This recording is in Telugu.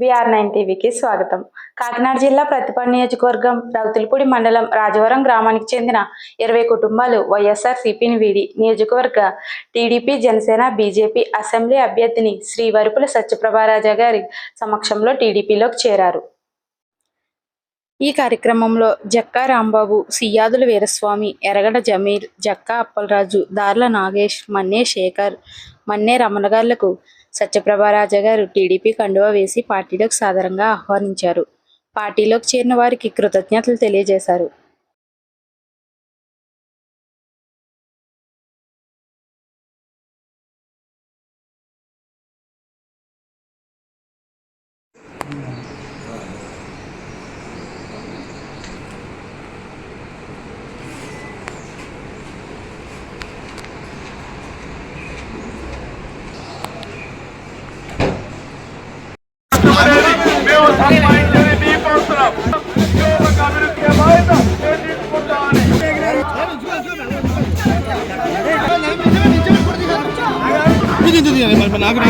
బీఆర్ నైన్ టీవీకి స్వాగతం. కాకినాడ జిల్లా ప్రతిపాడు నియోజకవర్గం రౌతులపూడి మండలం రాజవరం గ్రామానికి చెందిన ఇరవై కుటుంబాలు వైఎస్ఆర్ సిపిని వీడి నియోజకవర్గ టీడీపీ జనసేన బీజేపీ అసెంబ్లీ అభ్యర్థిని శ్రీ వరుపుల సత్యప్రభారాజా గారి సమక్షంలో టీడీపీలోకి చేరారు. ఈ కార్యక్రమంలో జక్కా రాంబాబు సియాదుల వీరస్వామి ఎరగడ జమీర్ జక్కా అప్పలరాజు దార్ల నాగేష్ మన్నే శేఖర్ మన్నే రమణగార్లకు సత్యప్రభారాజా గారు టీడీపీ కండువా వేసి పార్టీలోకి సాదరంగా ఆహ్వానించారు. పార్టీలోకి చేరిన వారికి కృతజ్ఞతలు తెలియజేశారు. দিদি দিদি আগে আগে